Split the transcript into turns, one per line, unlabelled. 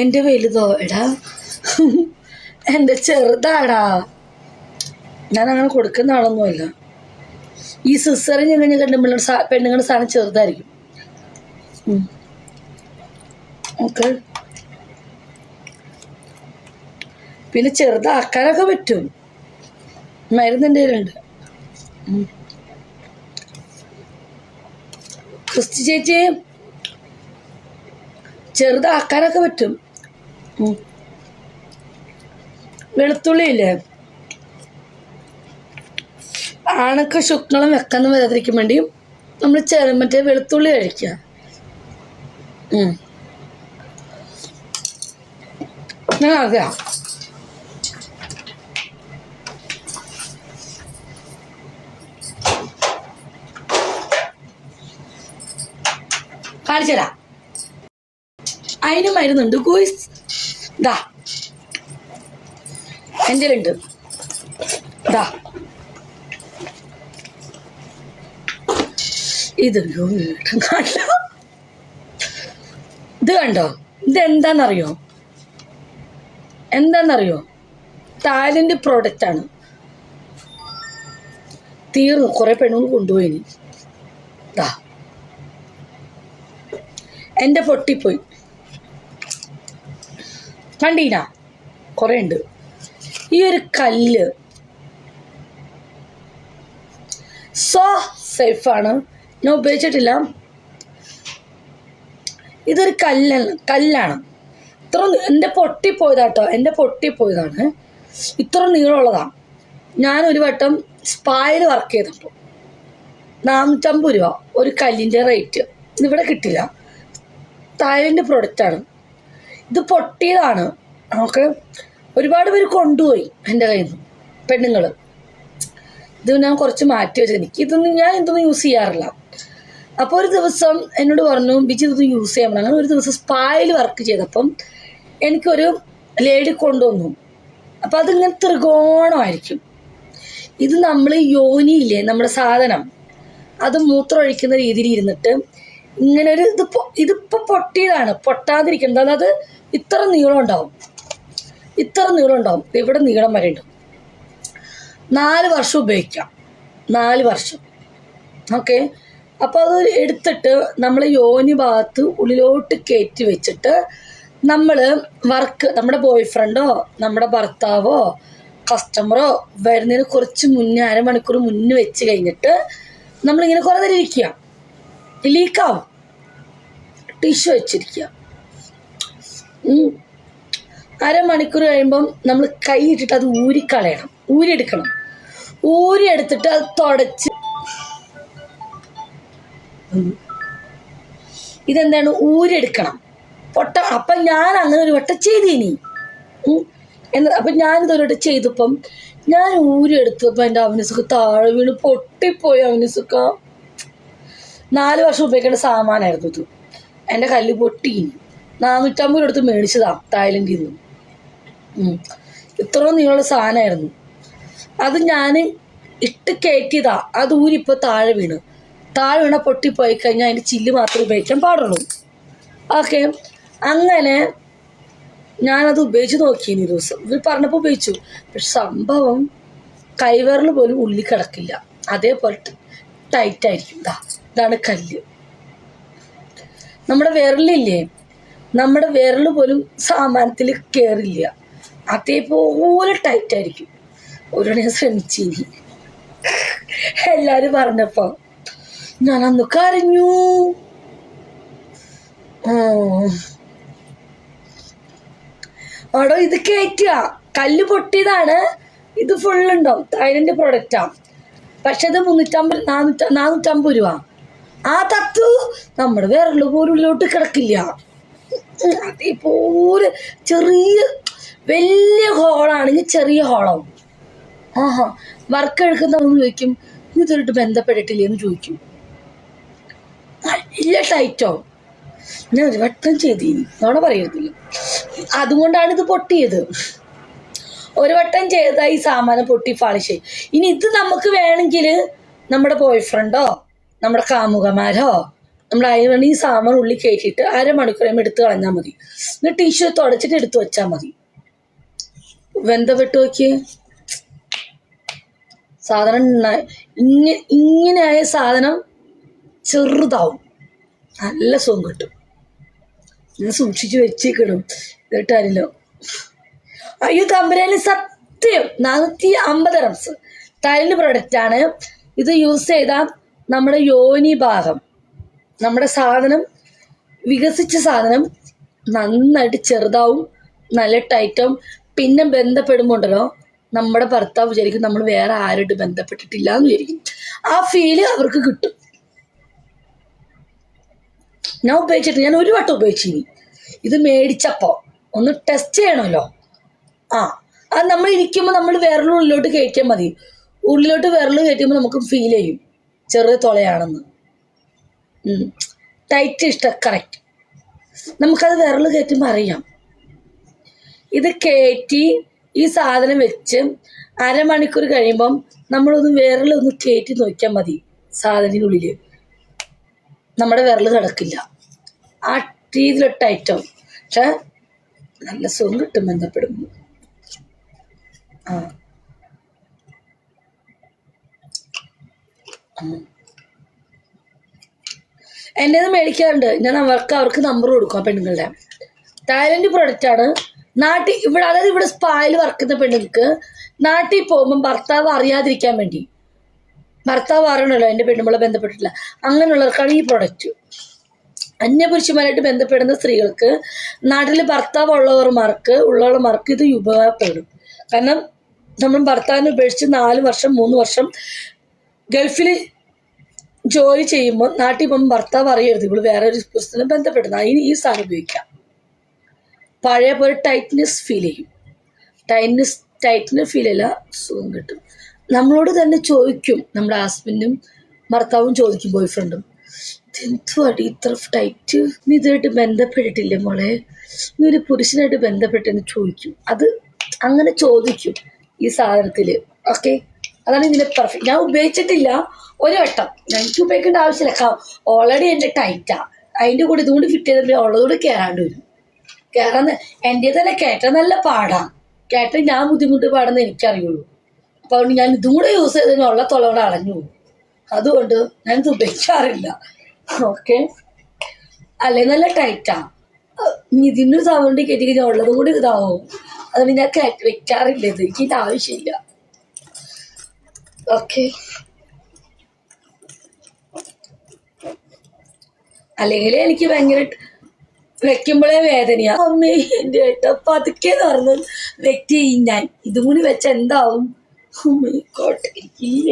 എന്റെ വലുതോ എടാ? എന്റെ ചെറുതാടാ. ഞാൻ അങ്ങനെ കൊടുക്കുന്ന ആളൊന്നുമല്ല. ഈ സിസറിന് ഇങ്ങനെ കണ്ടുമ്പോൾ പെണ്ണുങ്ങളുടെ സാധനം ചെറുതായിരിക്കും. പിന്നെ ചെറുതാക്കാനൊക്കെ പറ്റും. മരുന്നിന്റെ കയ്യിലുണ്ട്. ക്രിസ്തു ചേച്ചി ചെറുതാക്കാനൊക്കെ പറ്റും. വെളുത്തുള്ളി ഇല്ലേ ആണൊക്കെ ശുക്ലം വെക്കാന്ന് വരാതിരിക്കാൻ വേണ്ടി നമ്മൾ ചെറു മറ്റേ വെളുത്തുള്ളി കഴിക്കുക. ഞാൻ അറിയാം കാണിച്ചുതരാം. അതിന് മരുന്നുണ്ട്. ഗോയ്സ് ദാ. എന്റെ ഉണ്ട് ദാ. ഇത് കണ്ടോ ഇത് കണ്ടോ? ഇത് എന്താണെന്നറിയോ എന്താണെന്നറിയോ പ്രോഡക്റ്റ് ആണ്. തീർന്നു. കുറെ പെണ്ണുങ്ങൾ കൊണ്ടുപോയി ദാ. പൊട്ടിപ്പോയി. കണ്ടീന കുറേ ഉണ്ട്. ഈ ഒരു കല്ല് സോ സേഫാണ് ഞാൻ ഉപയോഗിച്ചിട്ടില്ല. ഇതൊരു കല്ലാണ് കല്ലാണ്. ഇത്ര എന്റെ പൊട്ടിപ്പോയതാട്ടോ എന്റെ പൊട്ടിപ്പോയതാണ് ഇത്ര നീളമുള്ളതാണ് ഞാൻ ഒരു വട്ടം സ്പായിൽ വർക്ക് ചെയ്തപ്പോൾ നാനൂറ്റമ്പത് രൂപ. ഒരു കല്ലിന്റെ റേറ്റ് ഇവിടെ കിട്ടില്ല. തായ്ലൻഡ് പ്രൊഡക്റ്റാണ് ഇത് പൊട്ടിയതാണ്. ഓക്കെ ഒരുപാട് പേര് കൊണ്ടുപോയി എന്റെ കയ്യിൽ നിന്ന് പെണ്ണുങ്ങൾ. ഇത് ഞാൻ കുറച്ച് മാറ്റി വെച്ചത് എനിക്ക് ഇതൊന്നും ഞാൻ ഇതൊന്നും യൂസ് ചെയ്യാറില്ല. അപ്പോൾ ഒരു ദിവസം എന്നോട് പറഞ്ഞു ബിജി ഇതൊന്നും യൂസ് ചെയ്യാൻ അങ്ങനെ ഒരു ദിവസം സ്പായിൽ വർക്ക് ചെയ്തപ്പം എനിക്കൊരു ലേഡി കൊണ്ടുവന്നു. അപ്പോൾ അതിങ്ങനെ ത്രികോണമായിരിക്കും. ഇത് നമ്മൾ യോനിയില്ലേ നമ്മുടെ സാധനം അത് മൂത്രം ഒഴിക്കുന്ന രീതിയിൽ ഇരുന്നിട്ട് ഇങ്ങനെ ഒരു ഇത് ഇതിപ്പോ പൊട്ടിയതാണ്. പൊട്ടാതിരിക്കുന്നത് അത്? ഇത്ര നീളം ഉണ്ടാവും. ഇത്ര നീളം ഉണ്ടാവും. ഇവിടെ നീളം വരെ ഉണ്ട് നാല് വർഷം ഉപയോഗിക്കാം. നാല് വർഷം. ഓക്കെ? അപ്പോൾ അത് എടുത്തിട്ട് നമ്മൾ യോനി ഭാഗത്ത് ഉള്ളിലോട്ട് കയറ്റി വെച്ചിട്ട് നമ്മൾ വർക്ക് നമ്മുടെ ബോയ് ഫ്രണ്ടോ നമ്മുടെ ഭർത്താവോ കസ്റ്റമറോ വരുന്നതിന് കുറച്ച് മുന്നേ അരമണിക്കൂർ മുന്നേ വെച്ച് കഴിഞ്ഞിട്ട് നമ്മളിങ്ങനെ കുറേ നേരം ഇരിക്കുക. ലീക്കാവും ടിഷ്യൂ വെച്ചിരിക്കുക. അരമണിക്കൂർ കഴിയുമ്പം നമ്മൾ കൈ ഇട്ടിട്ട് അത് ഊരിക്കളയണം. ഊരിയെടുക്കണം. ഊരി എടുത്തിട്ട് അത് തുടച്ച്. ഇതെന്താണ്? ഊരെടുക്കണം പൊട്ട അപ്പം ഞാൻ അങ്ങനെ ഒരു വട്ടം ചെയ്തീനി. എന്ന് അപ്പം ഞാനിത് ഒരു വട്ടം ചെയ്തപ്പം ഞാൻ ഊരെടുത്തപ്പോൾ എന്റെ അവനസുഖ താഴെ വീണ് പൊട്ടിപ്പോയി അവനസുഖ. നാല് വർഷം ഉപയോഗിക്കേണ്ട സാമാനായിരുന്നു ഇത്. എന്റെ കല്ല് പൊട്ടി നാനൂറ്റമ്പത് എടുത്ത് മേടിച്ചതാണ് തായ്ലൻഡിൽ നിന്ന്. ഇത്രയും നീളമുള്ള സാധനമായിരുന്നു. അത് ഞാൻ ഇട്ട് കയറ്റിയതാ. അത് ഊരിപ്പോൾ താഴെ വീണ്. താഴെ വീണ പൊട്ടി പോയി കഴിഞ്ഞാൽ അതിന്റെ ചില്ല് മാത്രമേ ഉപയോഗിക്കാൻ പാടുള്ളൂ. ഓക്കെ. അങ്ങനെ ഞാനത് ഉപയോഗിച്ച് നോക്കിയിന് ഈ ദിവസം. ഇവർ പറഞ്ഞപ്പോൾ ഉപയോഗിച്ചു. പക്ഷെ സംഭവം കൈവരൽ പോലും ഉള്ളിൽ കിടക്കില്ല. അതേപോലെ ടൈറ്റ് ആയിരിക്കും ഇതാ ഇതാണ് കല്ല്. നമ്മുടെ വിരലില്ലേ? നമ്മുടെ വിരൽ പോലും സാമാനത്തിൽ കയറില്ല അതേപോലെ ടൈറ്റ് ആയിരിക്കും ഞാൻ ശ്രമിച്ചിനി. എല്ലാരും പറഞ്ഞപ്പോ ഞാൻ അന്ന് കരഞ്ഞു ഉം. ഇത് കയറ്റുക കല്ല് പൊട്ടിയതാണ്. ഇത് ഫുൾ ഉണ്ടാവും തായ്ലൻഡ് പ്രൊഡക്റ്റാ പക്ഷെ അത് മുന്നൂറ്റമ്പത് നാനൂറ്റ നാനൂറ്റമ്പത് രൂപ. ആ തത്തു നമ്മുടെ വിരൽ പോലും ഉള്ളിലോട്ട് കിടക്കില്ല. അതേപോലെ ചെറിയ വലിയ ഹോളാണെങ്കിൽ ചെറിയ ഹോളാവും ആഹാ വർക്ക് എടുക്കുന്നവന്ന് ചോദിക്കും ഇതൊരിട്ട് ബന്ധപ്പെട്ടിട്ടില്ലേ എന്ന് ചോദിക്കും. നല്ല ടൈറ്റോ ഞാൻ ഒരു വട്ടം ചെയ്തിനി. നോണ പറയുന്നില്ല അതുകൊണ്ടാണ് ഇത് പൊട്ടിയത്. ഒരു വട്ടം ചെയ്ത ഈ സാമാനം പൊട്ടി പാളിശേ ഇനി ഇത് നമുക്ക് വേണമെങ്കിൽ നമ്മുടെ ബോയ് ഫ്രണ്ടോ നമ്മുടെ കാമുകമാരോ അതിന് ഈ സാമാൻ ഉള്ളി കയറ്റിയിട്ട് അരമണിക്കൂറേം എടുത്ത് കളഞ്ഞാൽ മതി. എന്നിട്ട് ടിഷ്യൂ തുടച്ചിട്ട് എടുത്തു വെച്ചാൽ മതി. വെന്തപ്പെട്ട് നോക്കിയേ. സാധനം ഇങ്ങനെ ഇങ്ങ ഇങ്ങനെയായ സാധനം ചെറുതാവും. നല്ല സുഖം കിട്ടും. ഞാൻ സൂക്ഷിച്ച് വെച്ചേക്കിടും കേട്ടാലോ അയ്യോ കമ്പനിയിൽ സത്യം. നാനൂറ്റി അമ്പത് റംസ് പ്രൊഡക്റ്റ് ആണ്. ഇത് യൂസ് ചെയ്താൽ നമ്മുടെ യോനി ഭാഗം. നമ്മുടെ സാധനം വികസിച്ച സാധനം നന്നായിട്ട് ചെറുതാവും നല്ല ടൈറ്റാവും പിന്നെ ബന്ധപ്പെടുമ്പോൾ ഉണ്ടല്ലോ നമ്മുടെ ഭർത്താവ് വിചാരിക്കും നമ്മൾ വേറെ ആരോട്ട് ബന്ധപ്പെട്ടിട്ടില്ല എന്ന് വിചാരിക്കും. ആ ഫീൽ അവർക്ക് കിട്ടും. ഞാൻ ഉപയോഗിച്ചിട്ട് ഞാൻ ഒരു വട്ടം ഉപയോഗിച്ചിനി. ഇത് മേടിച്ചപ്പോൾ ഒന്ന് ടെസ്റ്റ് ചെയ്യണമല്ലോ. ആ അത് നമ്മൾ ഇരിക്കുമ്പോൾ നമ്മൾ വിരൽ ഉള്ളിലോട്ട് കയറ്റിയാൽ മതി. ഉള്ളിലോട്ട് വിരൽ കയറ്റുമ്പോൾ നമുക്ക് ഫീൽ ചെയ്യും. ചെറിയ തുളയാണെന്ന്. ടൈറ്റ് ഇഷ്ടം കറക്റ്റ് നമുക്കത് വിരൽ കയറ്റുമ്പോൾ അറിയാം. ഇത് കയറ്റി ഈ സാധനം വെച്ച് അരമണിക്കൂർ കഴിയുമ്പം നമ്മളൊന്ന് വിരലൊന്ന് കയറ്റി നോക്കിയാൽ മതി സാധനത്തിനുള്ളിൽ നമ്മുടെ വിരൽ കിടക്കില്ല ആ രീതിയിലൊട്ട് ഐറ്റം പക്ഷെ നല്ല സുഖം കിട്ടും ബന്ധപ്പെടുമ്പോൾ. എന്റേത് മേടിക്കാറുണ്ട്. ഞാൻ അവർക്ക് അവർക്ക് നമ്പർ കൊടുക്കും പെണ്ണുങ്ങളുടെ. തായ്ലൻഡ് ആണ്. നാട്ടിൽ ഇവിടെ അതായത് ഇവിടെ സ്പായിൽ വർക്കുന്ന പെണ്ണുങ്ങൾക്ക് നാട്ടിൽ പോകുമ്പം ഭർത്താവ് അറിയാതിരിക്കാൻ വേണ്ടി ഭർത്താവ് അറിയണമല്ലോ എന്റെ പെണ്ണുമ്പളെ ബന്ധപ്പെട്ടിട്ടില്ല. അങ്ങനെയുള്ളവർക്കാണ് ഈ പ്രൊഡക്റ്റ് അന്യപുരുഷന്മാരായിട്ട് ബന്ധപ്പെടുന്ന സ്ത്രീകൾക്ക് നാട്ടിൽ ഭർത്താവ് ഉള്ളവർമാർക്ക് ഉള്ളവർമാർക്ക് ഇത് ഉപകാരപ്പെടും. കാരണം നമ്മൾ ഭർത്താവിനെ ഉപേക്ഷിച്ച് നാല് വർഷം മൂന്ന് വർഷം ഗൾഫിൽ ജോലി ചെയ്യുമ്പോൾ നാട്ടിൽ പോകുമ്പോൾ ഭർത്താവ് അറിയരുത്. ഇവൾ വേറെ ഒരു പുസ്തകം ബന്ധപ്പെടുന്നു. അതിന് ഈ സാധനം ഉപയോഗിക്കാം. പഴയ പോലെ ടൈറ്റ്നെസ് ഫീൽ ചെയ്യും. ടൈറ്റ്നെസ് ടൈറ്റ്നെസ് ഫീൽ അല്ല സുഖം കിട്ടും. നമ്മളോട് തന്നെ ചോദിക്കും. നമ്മുടെ ഹസ്ബൻഡും ഭർത്താവും ചോദിക്കും ബോയ് ഫ്രണ്ടും എന്തുവാടി ഇത്ര ടൈറ്റ് നീ ഇതായിട്ട് ബന്ധപ്പെട്ടിട്ടില്ലേ മോളെ? നീ ഒരു പുരുഷനായിട്ട് ബന്ധപ്പെട്ടെന്ന് ചോദിക്കും. അത് അങ്ങനെ ചോദിക്കും. ഈ സാധനത്തിൽ ഓക്കെ അതാണ് ഇതിന്റെ പെർഫെക്റ്റ് ഞാൻ ഉപയോഗിച്ചിട്ടില്ല. ഒരു വട്ടം. ഞാൻ എനിക്ക് ഉപയോഗിക്കേണ്ട ആവശ്യമില്ല. ഓൾറെഡി എന്റെ ടൈറ്റാ അതിന്റെ കൂടെ ഇതുകൊണ്ട് ഫിറ്റ് ചെയ്തിട്ട് ഉള്ളതുകൊണ്ട് കയറാണ്ട് വരും. കയറാൻ എന്റെ തന്നെ കയറ്റാൻ നല്ല പാടാണ് കയറ്റാൻ ഞാൻ ബുദ്ധിമുട്ട് പാടുന്ന എനിക്കറിയുള്ളൂ. അപ്പോൾ അതുകൊണ്ട് ഞാൻ ഇതും കൂടെ യൂസ് ചെയ്തതിന് ഉള്ള തൊളവിടെ അളഞ്ഞു പോകും. അതുകൊണ്ട് ഇത് ഉപയോഗിക്കാറില്ല. ഓക്കെ അല്ലെ നല്ല ടൈറ്റാ ഇതിന്റെ സൗണ്ട് കയറ്റി കഴിഞ്ഞാൽ ഉള്ളതും കൂടി ഇതാവും. അതുകൊണ്ട് ഞാൻ കയറ്റി വെക്കാറില്ല ഇത്. എനിക്ക് ഇത് ആവശ്യമില്ല. ഓക്കെ അല്ലെങ്കിൽ എനിക്ക് ഭയങ്കര വെക്കുമ്പോഴേ വേദനയാ. അമ്മേ എന്റെ ഏട്ടാ പതുക്കെ തുറന്ന് വെക്കി. ഞാൻ ഇതും കൂടി വെച്ച എന്താവും? അമ്മേ കോട്ടെ ഇല്ല